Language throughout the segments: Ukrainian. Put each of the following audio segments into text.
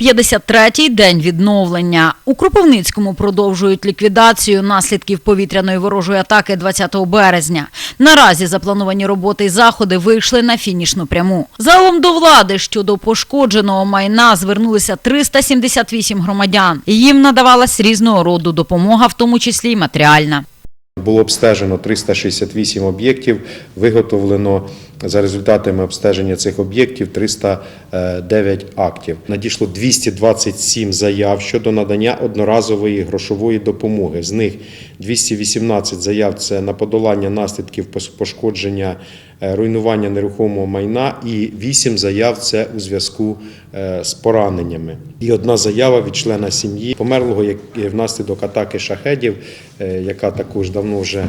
53-й день відновлення. У Кропивницькому продовжують ліквідацію наслідків повітряної ворожої атаки 20 березня. Наразі заплановані роботи й заходи вийшли на фінішну пряму. Загалом до влади щодо пошкодженого майна звернулися 378 громадян. Їм надавалась різного роду допомога, в тому числі й матеріальна. Було обстежено 368 об'єктів, виготовлено за результатами обстеження цих об'єктів 309 актів. Надійшло 227 заяв щодо надання одноразової грошової допомоги. З них 218 заяв це на подолання наслідків пошкодження е, руйнування нерухомого майна, і 8 заяв це у зв'язку е, з пораненнями. І одна заява від члена сім'ї померлого як внаслідок атаки шахедів, е, яка також давно вже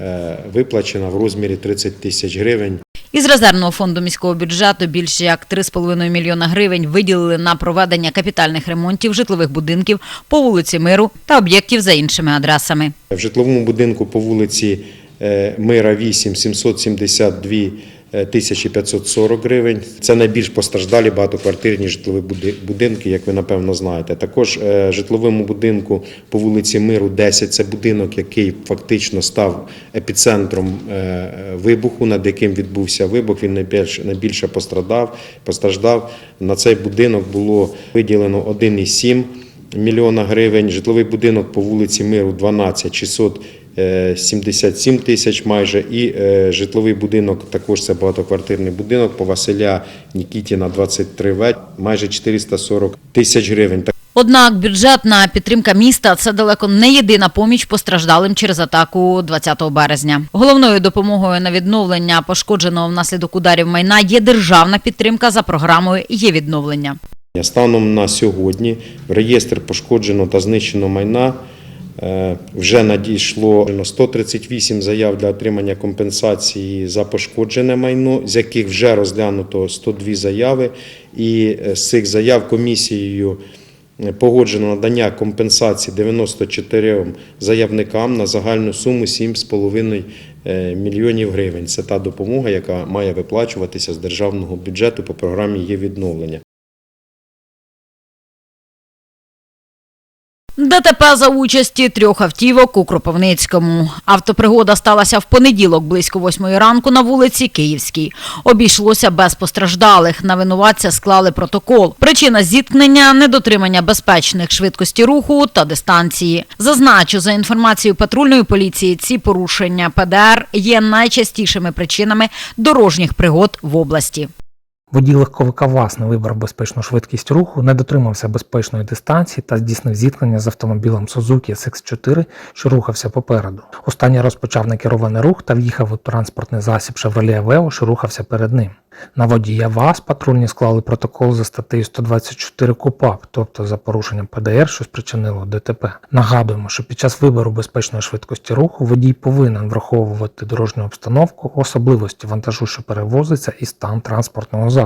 е, виплачена в розмірі 30 тисяч гривень. Із резервного фонду міського бюджету більше як 3,5 мільйона гривень виділили на проведення капітальних ремонтів житлових будинків по вулиці Миру та об'єктів за іншими адресами. В житловому будинку по вулиці е, Мира 8 772 е, тисячі 540 гривень. Це найбільш постраждалі багатоквартирні житлові будинки, як ви напевно знаєте. Також е, житловому будинку по вулиці Миру 10 це будинок, який фактично став епіцентром е, вибуху, над яким відбувся вибух. Він найбільше, найбільше пострадав. постраждав. На цей будинок було виділено 1,7 мільйона гривень. Житловий будинок по вулиці Миру 12 677 тисяч майже. І е, житловий будинок, також це багатоквартирний будинок по Василя Нікітіна 23 В, майже 440 тисяч гривень. Однак бюджетна підтримка міста це далеко не єдина поміч постраждалим через атаку 20 березня. Головною допомогою на відновлення пошкодженого внаслідок ударів майна є державна підтримка за програмою «Є відновлення». Станом на сьогодні в реєстр пошкодженого та знищеного майна е, вже надійшло 138 заяв для отримання компенсації за пошкоджене майно, з яких вже розглянуто 102 заяви. І е, з цих заяв комісією е, погоджено надання компенсації 94 заявникам на загальну суму 7,5 е, мільйонів гривень. Це та допомога, яка має виплачуватися з державного бюджету по програмі є відновлення. ДТП за участі трьох автівок у Кропивницькому. Автопригода сталася в понеділок близько восьмої ранку на вулиці Київській. Обійшлося без постраждалих. На винуватця склали протокол. Причина зіткнення – недотримання безпечних швидкості руху та дистанції. Зазначу, за інформацією патрульної поліції, ці порушення ПДР є найчастішими причинами дорожніх пригод в області. Водій легковика ВАЗ не вибрав безпечну швидкість руху, не дотримався безпечної дистанції та здійснив зіткнення з автомобілем Suzuki SX4, що рухався попереду. Останній розпочав некерований рух та в'їхав у транспортний засіб Chevrolet Aveo, що рухався перед ним. На водія ВАЗ патрульні склали протокол за статтею 124 КУПАП, тобто за порушенням ПДР, що спричинило ДТП. Нагадуємо, що під час вибору безпечної швидкості руху водій повинен враховувати дорожню обстановку, особливості вантажу, що перевозиться, і стан транспортного засобу.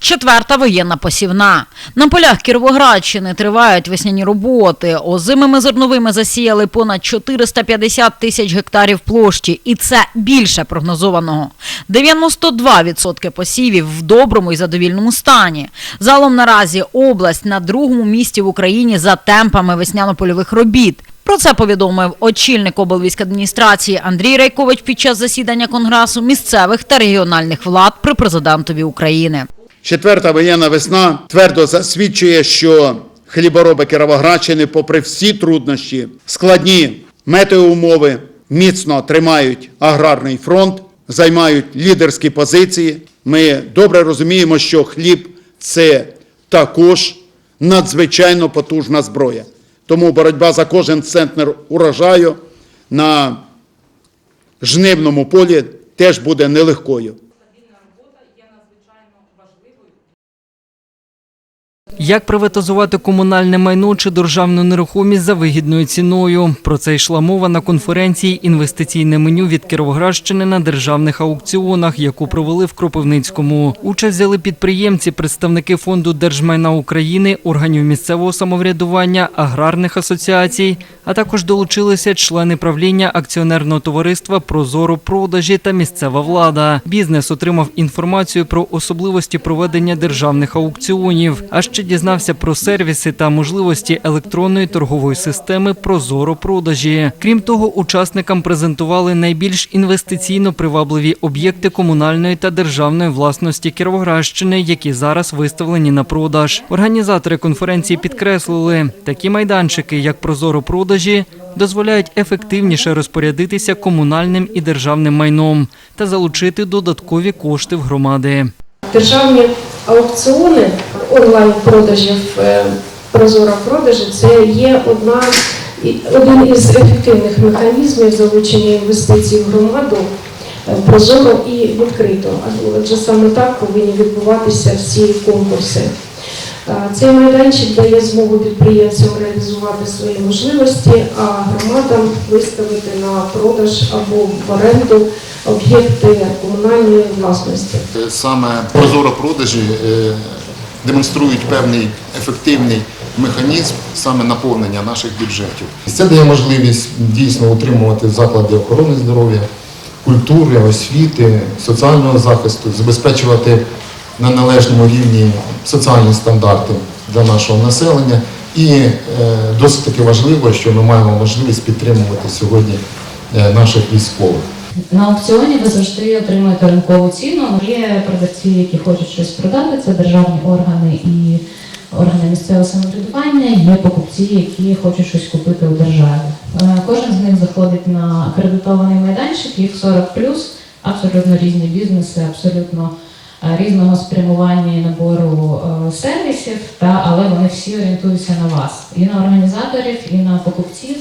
Четверта воєнна посівна. На полях Кіровоградщини тривають весняні роботи. Озимими зерновими засіяли понад 450 тисяч гектарів площі, і це більше прогнозованого. 92% посівів в доброму і задовільному стані. Залом наразі область на другому місці в Україні за темпами весняно-польових робіт. Про це повідомив очільник облвійськадміністрації Андрій Райкович під час засідання Конгресу місцевих та регіональних влад при президентові України. Четверта воєнна весна твердо засвідчує, що хлібороби Кіровоградщини, попри всі труднощі, складні метеоумови, міцно тримають аграрний фронт, займають лідерські позиції. Ми добре розуміємо, що хліб це також надзвичайно потужна зброя. Тому боротьба за кожен центнер урожаю на жнивному полі теж буде нелегкою. Як приватизувати комунальне майно чи державну нерухомість за вигідною ціною? Про це йшла мова на конференції Інвестиційне меню від Кіровоградщини на державних аукціонах, яку провели в Кропивницькому. Участь взяли підприємці, представники фонду держмайна України, органів місцевого самоврядування, аграрних асоціацій, а також долучилися члени правління акціонерного товариства Прозоро продажі та місцева влада. Бізнес отримав інформацію про особливості проведення державних аукціонів, а ще дізнався про сервіси та можливості електронної торгової системи Прозоро продажі. Крім того, учасникам презентували найбільш інвестиційно привабливі об'єкти комунальної та державної власності Кіровоградщини, які зараз виставлені на продаж. Організатори конференції підкреслили, такі майданчики, як Прозоро продажі, дозволяють ефективніше розпорядитися комунальним і державним майном та залучити додаткові кошти в громади. Державні аукціони онлайн-продажів е, прозоро продажі це є одна один із ефективних механізмів залучення інвестицій в громаду е, прозоро і відкрито. Адже саме так повинні відбуватися всі конкурси. Е, Цей майданчик дає змогу підприємцям реалізувати свої можливості, а громадам виставити на продаж або в оренду об'єкти комунальної власності. саме прозоро продажі демонструють певний ефективний механізм саме наповнення наших бюджетів. Це дає можливість дійсно утримувати заклади охорони здоров'я, культури, освіти, соціального захисту, забезпечувати на належному рівні соціальні стандарти для нашого населення. І е, досить таки важливо, що ми маємо можливість підтримувати сьогодні е, наших військових. На аукціоні ви завжди отримуєте ринкову ціну. Є продавці, які хочуть щось продати, це державні органи і органи місцевого самоврядування. Є покупці, які хочуть щось купити у державі. Е, Кожен з них заходить на акредитований майданчик, їх 40 абсолютно різні бізнеси, абсолютно е, різного спрямування і набору е, сервісів, та але вони всі орієнтуються на вас і на організаторів, і на покупців.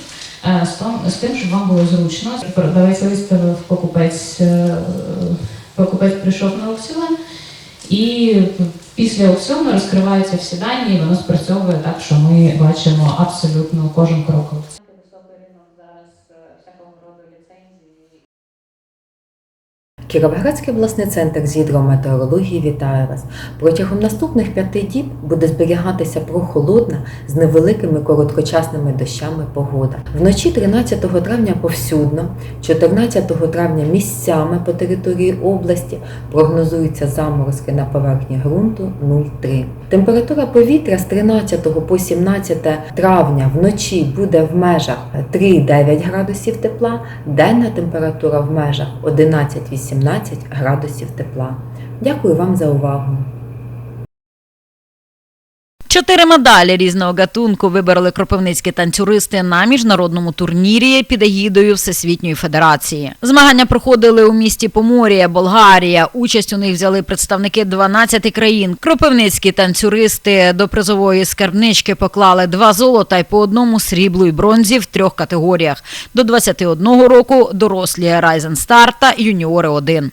Е, з тим, щоб вам було зручно. Продавець виставив покупець, е, покупець прийшов на аукціон, і після аукціону розкриваються всі дані, і воно спрацьовує так, що ми бачимо абсолютно кожен крок аукціону. Високий ринок зараз всякого роду ліцензії. Кіровоградський обласний центр з гідрометеорології вітає вас. Протягом наступних п'яти діб буде зберігатися прохолодна з невеликими короткочасними дощами погода. Вночі 13 травня повсюдно, 14 травня місцями по території області прогнозуються заморозки на поверхні ґрунту 0,3. Температура повітря з 13 по 17 травня вночі буде в межах 3-9 градусів тепла, денна температура в межах 11-18 градусів тепла. Дякую вам за увагу. Чотири медалі різного гатунку вибороли кропивницькі танцюристи на міжнародному турнірі під егідою Всесвітньої Федерації. Змагання проходили у місті Поморія, Болгарія. Участь у них взяли представники 12 країн. Кропивницькі танцюристи до призової скарбнички поклали два золота й по одному сріблу й бронзі в трьох категоріях. До 21 року дорослі Райзен Стар та юніори 1.